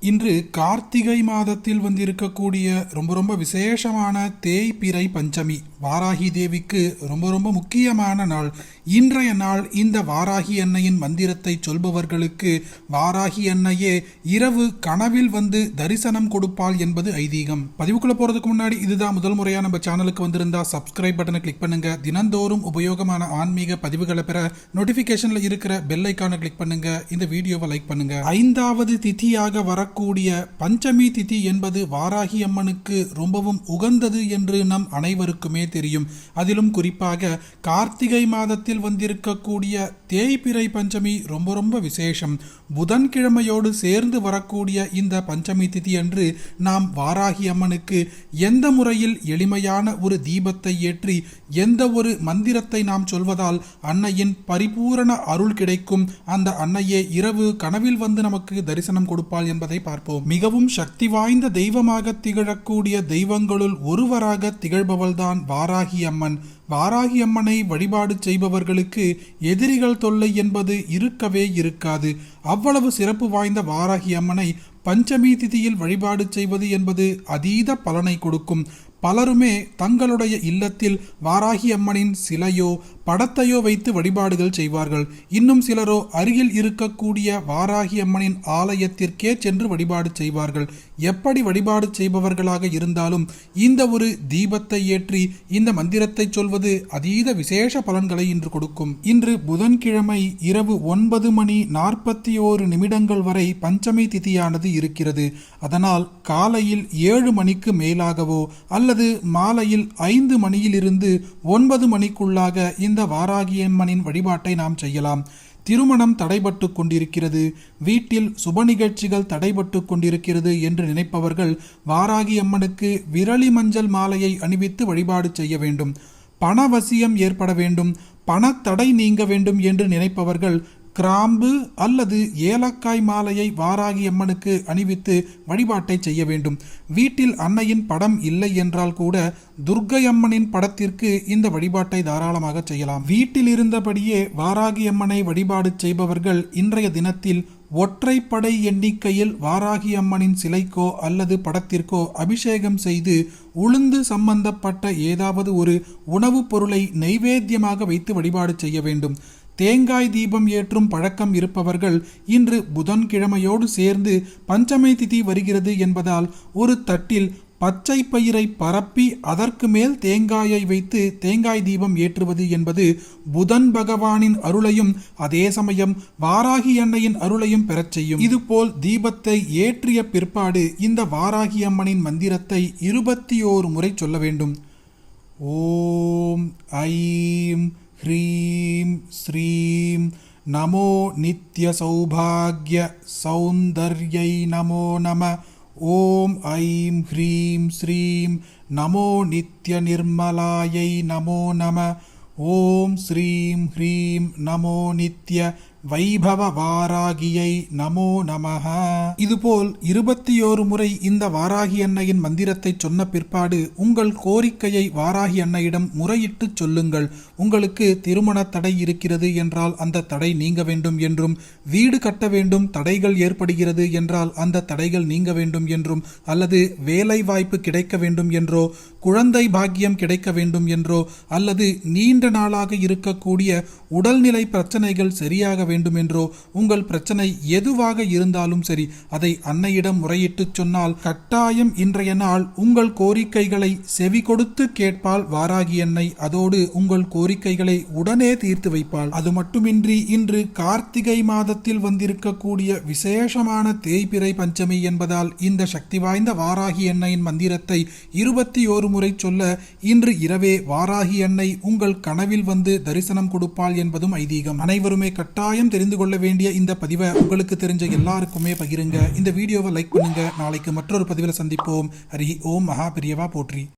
இன்று கார்த்திகை மாதத்தில் வந்திருக்கக்கூடிய ரொம்ப ரொம்ப விசேஷமான தேய்பிறை பஞ்சமி. வாராகி தேவிக்கு ரொம்ப ரொம்ப முக்கியமான நாள். இன்றைய நாள் இந்த வாராகி அன்னையின் மந்திரத்தை சொல்பவர்களுக்கு வாராகி அன்னையே இரவு கனவில் வந்து தரிசனம் கொடுப்பாள் என்பது ஐதீகம். பதிவுக்குள்ள போறதுக்கு முன்னாடி இதுதான் முதல் முறையா நம்ம சேனலுக்கு வந்திருந்தா சப்ஸ்கிரைப் பட்டனை கிளிக் பண்ணுங்க. தினந்தோறும் உபயோகமான ஆன்மீக பதிவுகளை பெற நோட்டிபிகேஷன்ல இருக்கிற பெல் ஐக்கானை கிளிக் பண்ணுங்க. இந்த வீடியோவை லைக் பண்ணுங்க. ஐந்தாவது திதியாக வரக்கூடிய பஞ்சமி திதி என்பது வாராகி அம்மனுக்கு ரொம்பவும் உகந்தது என்று நம் அனைவருக்குமே தெரியும். அதிலும் குறிப்பாக கார்த்திகை மாதத்தில் வந்திருக்கக்கூடிய தேய்பிறை பஞ்சமி ரொம்ப ரொம்ப விசேஷம். புதன்கிழமையோடு சேர்ந்து வரக்கூடிய இந்த பஞ்சமி திதி அன்று நாம் வாராகி அம்மனுக்கு எந்த முறையில் எளிமையான ஒரு தீபத்தை ஏற்றி எந்த ஒரு மந்திரத்தை நாம் சொல்வதால் அன்னையின் பரிபூரண அருள் கிடைக்கும். அந்த அன்னையே இரவு கனவில் வந்து நமக்கு தரிசனம் கொடுப்பாள் என்பதை பார்ப்போம். மிகவும் சக்தி வாய்ந்த தெய்வமாக திகழக்கூடிய தெய்வங்களுள் ஒருவராக திகழ்பவள்தான் வாராகி அம்மன் வாராகி அம்மனை வழிபாடு செய்பவர்களுக்கு எதிரிகள் தொல்லை என்பது இருக்கவே இருக்காது. அவ்வளவு சிறப்பு வாய்ந்த வாராகி அம்மனை பஞ்சமி திதியில் வழிபாடு செய்வது என்பது அதீத பலனை கொடுக்கும். பலருமே தங்களுடைய இல்லத்தில் வாராகி அம்மனின் சிலையோ படத்தையோ வைத்து வழிபாடுகள் செய்வார்கள். இன்னும் சிலரோ அருகில் இருக்கக்கூடிய வாராகி அம்மனின் ஆலயத்திற்கே சென்று வழிபாடு செய்வார்கள். எப்படி வழிபாடு செய்பவர்களாக இருந்தாலும் இந்த ஒரு தீபத்தை ஏற்றி இந்த மந்திரத்தை சொல்வது அதீத விசேஷ பலன்களை இன்று கொடுக்கும். இன்று புதன்கிழமை இரவு ஒன்பது மணி நாற்பத்தி ஓரு நிமிடங்கள் வரை பஞ்சமி திதியானது இருக்கிறது. அதனால் காலையில் ஏழு மணிக்கு மேலாகவோ அல்லது மாலையில் ஐந்து மணியிலிருந்து ஒன்பது மணிக்குள்ளாக இந்த வாராகியம்மனின் வழிபாட்டை நாம் செய்யலாம். திருமணம் தடைபட்டு கொண்டிருக்கிறது. வீட்டில் சுப நிகழ்ச்சிகள் தடைபட்டு கொண்டிருக்கிறது என்று நினைப்பவர்கள் வாராகி அம்மனுக்கு விரலி மஞ்சள் மாலையை அணிவித்து வழிபாடு செய்ய வேண்டும். பணவசியம் ஏற்பட வேண்டும். பணத்தடை நீங்க வேண்டும் என்று நினைப்பவர்கள் கிராம்பு அல்லது ஏலக்காய் மாலையை வாராகி அம்மனுக்கு அணிவித்து வழிபாட்டை செய்ய வேண்டும். வீட்டில் அன்னையின் படம் இல்லை என்றால் கூட துர்க்கை அம்மனின் படத்திற்கு இந்த வழிபாட்டை தாராளமாக செய்யலாம். வீட்டில் இருந்தபடியே வாராகி அம்மனை வழிபாடு செய்பவர்கள் இன்றைய தினத்தில் ஒற்றைப்படை எண்ணிக்கையில் வாராகி அம்மனின் சிலைக்கோ அல்லது படத்திற்கோ அபிஷேகம் செய்து உளுந்து சம்பந்தப்பட்ட ஏதாவது ஒரு உணவுப் பொருளை நைவேத்தியமாக வைத்து வழிபாடு செய்ய வேண்டும். தேங்காய் தீபம் ஏற்றும் பழக்கம் இருப்பவர்கள் இன்று புதன்கிழமையோடு சேர்ந்து பஞ்சமை திதி வருகிறது என்பதால் ஒரு தட்டில் பச்சை பயிரை பரப்பி அதற்கு மேல் தேங்காயை வைத்து தேங்காய் தீபம் ஏற்றுவது என்பது புதன் பகவானின் அருளையும் அதே சமயம் வாராகி அன்னையின் அருளையும் பெறச் செய்யும். இதுபோல் தீபத்தை ஏற்றிய பிற்பாடு இந்த வாராகி அம்மனின் மந்திரத்தை இருபத்தி ஓரு முறை சொல்ல வேண்டும். ஓம் ஐம் ह्रीं श्रीं नमो नित्यसौभाग्यसौन्दर्यै नमो नमः। ॐ ऐं ह्रीं श्रीं नमो नित्यनिर्मलायै नमो नमः। ॐ श्रीं ह्रीं नमो नित्य வைபவ வாராகியை நமோ நமஹ. இதுபோல் இருபத்தி ஓரு முறை இந்த வாராகி அன்னையின் மந்திரத்தை சொன்ன பிற்பாடு உங்கள் கோரிக்கையை வாராகி அன்னையிடம் முறையிட்டு சொல்லுங்கள். உங்களுக்கு திருமண தடை இருக்கிறது என்றால் அந்த தடை நீங்க வேண்டும் என்றும் வீடு கட்ட வேண்டும் தடைகள் ஏற்படுகிறது என்றால் அந்த தடைகள் நீங்க வேண்டும் என்றும் அல்லது வேலை வாய்ப்பு கிடைக்க வேண்டும் என்றோ குழந்தை பாக்கியம் கிடைக்க வேண்டும் என்றோ அல்லது நீண்ட நாளாக இருக்கக்கூடிய உடல்நிலை பிரச்சனைகள் சரியாக வேண்டும் என்றோ உங்கள் பிரச்சனை எதுவாக இருந்தாலும் சரி அதை அன்னையிடம் முறையிட்டு சொன்னால் கட்டாயம் இன்றைய நாள் உங்கள் கோரிக்கைகளை செவி கொடுத்து கேட்பால் வாராகி அன்னை அதோடு உங்கள் கோரிக்கைகளை உடனே தீர்த்து வைப்பாள். அது மட்டுமின்றி இன்று கார்த்திகை மாதத்தில் வந்திருக்கக்கூடிய விசேஷமான தேய்பிறை பஞ்சமி என்பதால் இந்த சக்தி வாய்ந்த வாராகி அன்னையின் மந்திரத்தை இருபத்தி ஓரு முறை சொல்ல இன்று இரவே வாராகி அன்னை உங்கள் கனவில் வந்து தரிசனம் கொடுப்பாள் என்பதும் ஐதீகம். அனைவருமே கட்டாயம் தெரிந்து கொள்ள வேண்டிய இந்த பதிவை உங்களுக்கு தெரிஞ்ச எல்லாருக்குமே பகிருங்க. இந்த வீடியோவை லைக் பண்ணுங்க. நாளைக்கு மற்றொரு பதிவில் சந்திப்போம். ஹரி ஓம் மகா பிரியவா போற்றி.